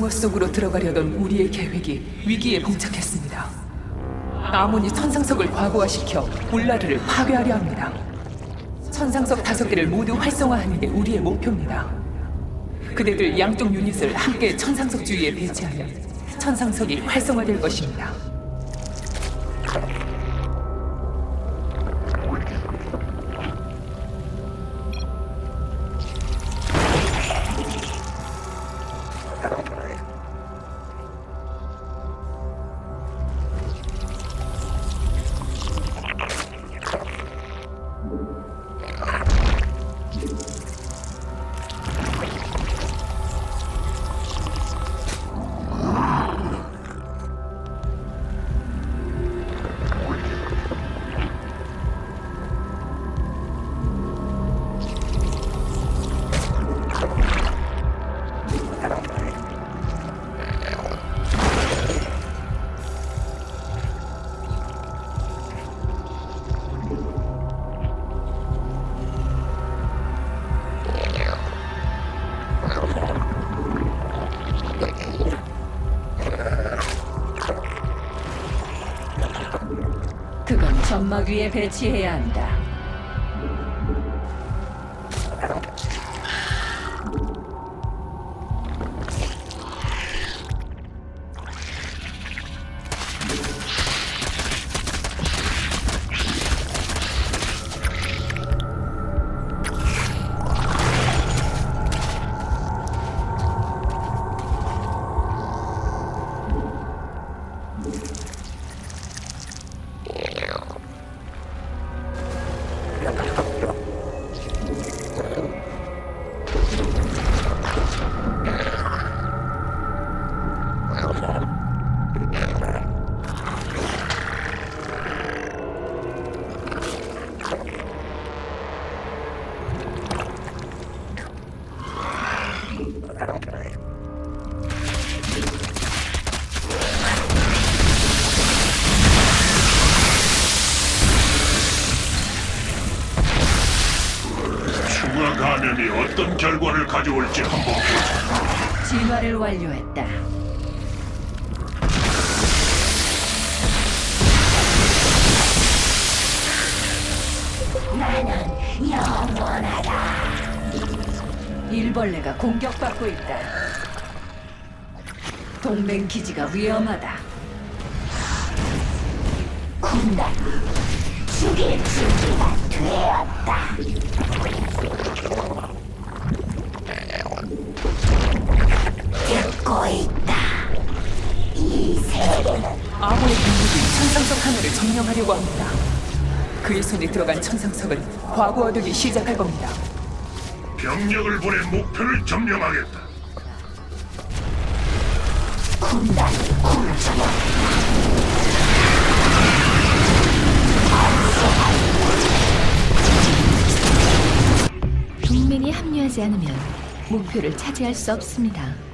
성워 속으로 들어가려던 우리의 계획이 위기에 봉착했습니다. 아몬이 천상석을 과부하시켜 울라르를 파괴하려 합니다. 천상석 다섯 개를 모두 활성화하는 게 우리의 목표입니다. 그대들 양쪽 유닛을 함께 천상석 주위에 배치하면 천상석이 활성화될 것입니다. 점막 위에 배치해야 한다. 어떤 결과를 가져올지 한번 보자. 진화를 완료했다. 일벌레가 공격받고 있다. 동맹 기지가 위험하다. 군단 죽일 준비가 되었다. 듣고 있다. 이 세계는 아몬의 병력이 천상석 하나를 점령하려고 합니다. 그의 손에 들어간 천상석은 과부하되기 시작할 겁니다. 병력을 보내 목표를 점령하겠다. 군단 굴절해. 동맹이 합류하지 않으면 목표를 차지할 수 없습니다.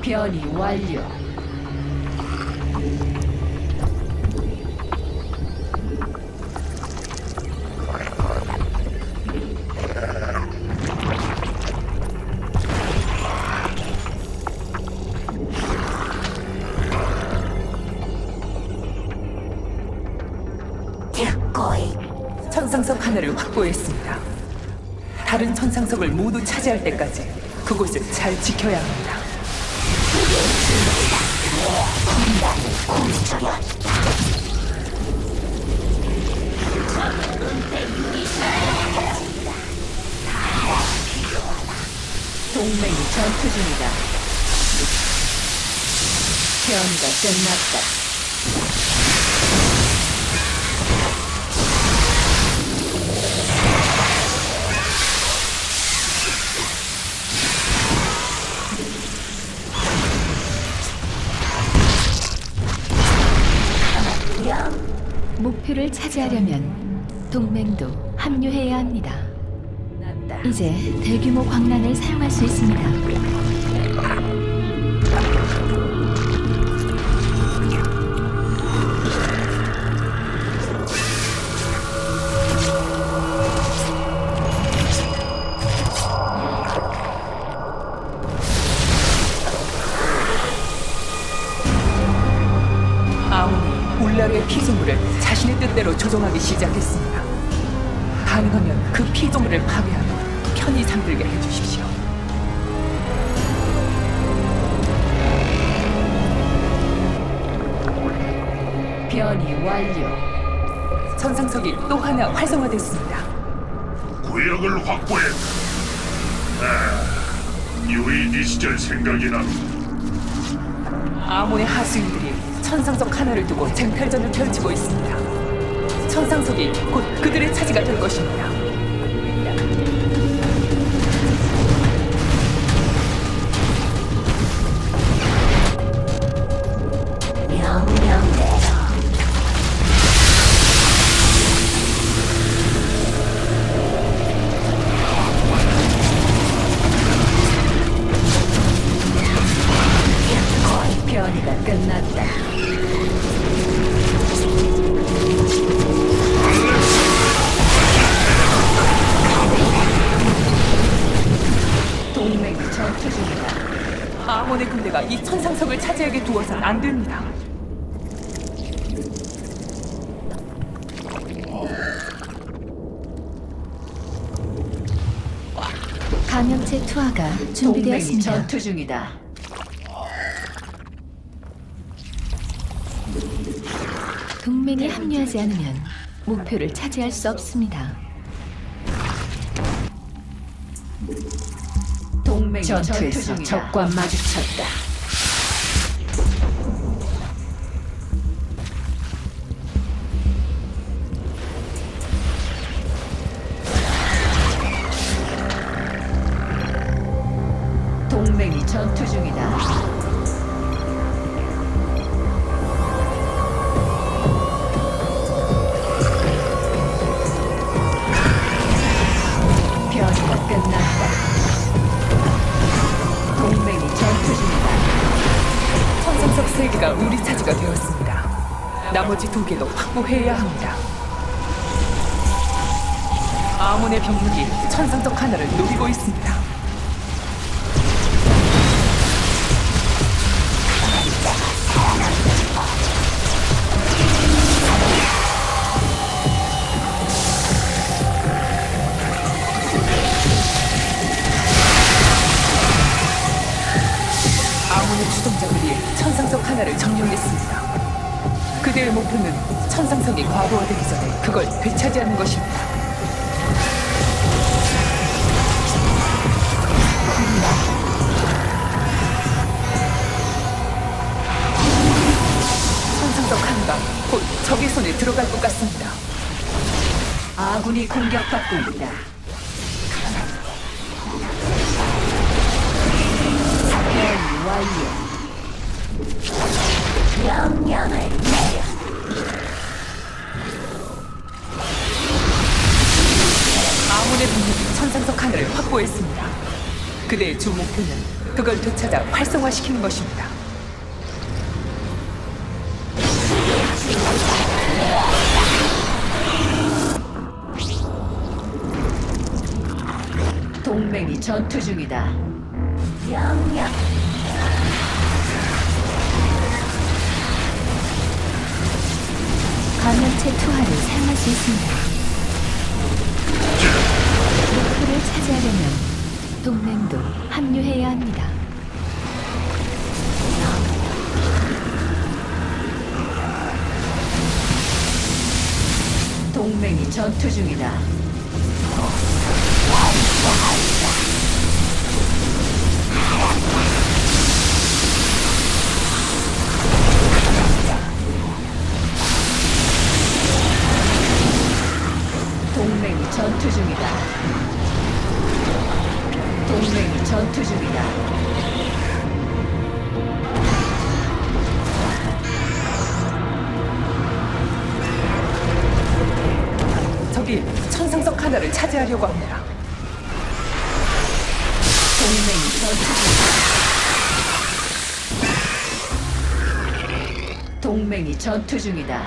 변이 완료. 천상석 하나를 확보했습니다. 다른 천상석을 모두 차지할 때까지 그곳을 잘 지켜야 합니다. 동맹이 전투 중이다. 변이가 끝났다. 목표를 차지하려면 동맹도 합류해야 합니다. 이제 대규모 광란을 사용할 수 있습니다. 가능하면 그 피조물을 파괴하고 편히 잠들게 해주십시오. 변이 완료. 천상석이 또 하나 활성화됐습니다. 구역을 확보했다. 아, UAD 시절 생각이 나. 아몬의 하수인들이 천상석 하나를 두고 쟁탈전을 펼치고 있습니다. 천상석이 곧 그들의 차지가 될 것입니다. 안 됩니다. 감염체 투하가 동맹이 준비되었습니다. 전투 중이다. 동맹이 합류하지 않으면 목표를 차지할 수 없습니다. 동맹이 전투에서 적과 마주쳤다. 세 개가 우리 차지가 되었습니다. 나머지 두 개도 확보해야 합니다. 아몬의 병력이 천상석 하나를 노리고 있습니다. 천상석이 과부하되기 전에 그걸 되찾이하는 것입니다. 곧 적의 손에 들어갈 것 같습니다. 아군이 공격받고 있다. 변이 완료. 아몬의 병력이 천상석 하나를 확보했습니다. 그대의 주 목표는 그걸 되찾아 활성화시키는 것입니다. 동맹이 전투 중이다. 감염체 투하를 사용할 수 있습니다. 목표를 차지하려면 동맹도 합류해야 합니다. 동맹이 전투 중이다. 천상석 하나를 차지하려고 합니다. 동맹이 전투 중이다. 동맹이 전투 중이다.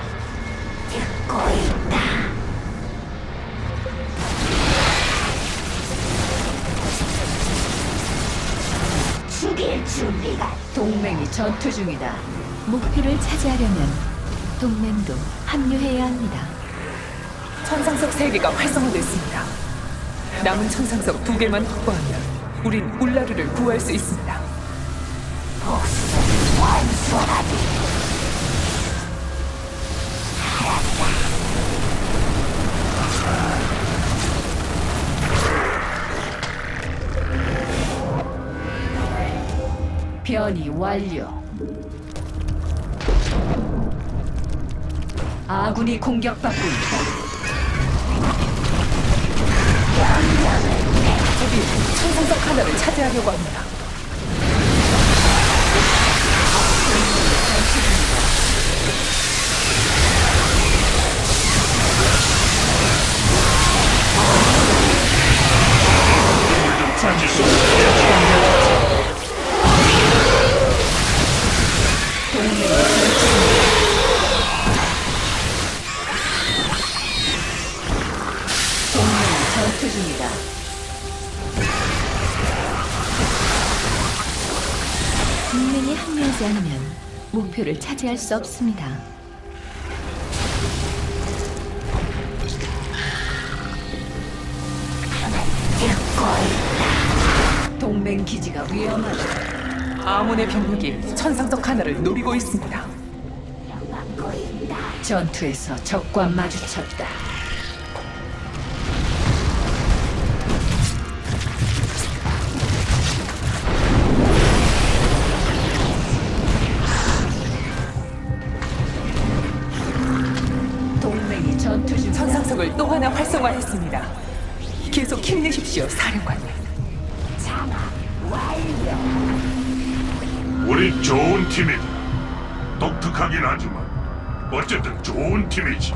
죽일 준비가 동맹이 전투 중이다. 목표를 차지하려면 동맹도 합류해야 합니다. 천상석 세개가 활성화됐습니다. 남은 천상석 두개만 확보하면 우린 울라르를 구할 수 있습니다. 변이 완료. 아군이 공격받고 있다. 적이 천상석 하나를 차지하려고 합니다. 목표를 차지할 수 없습니다. 동맹 기지가 위험하다. 아몬의 병력이 천상석 하나를 노리고 있습니다. 전투에서 적과 마주쳤다. 활성화했습니다. 계속 힘내십시오, 사령관님. 우리 좋은 팀이다. 독특하긴 하지만 어쨌든 좋은 팀이지.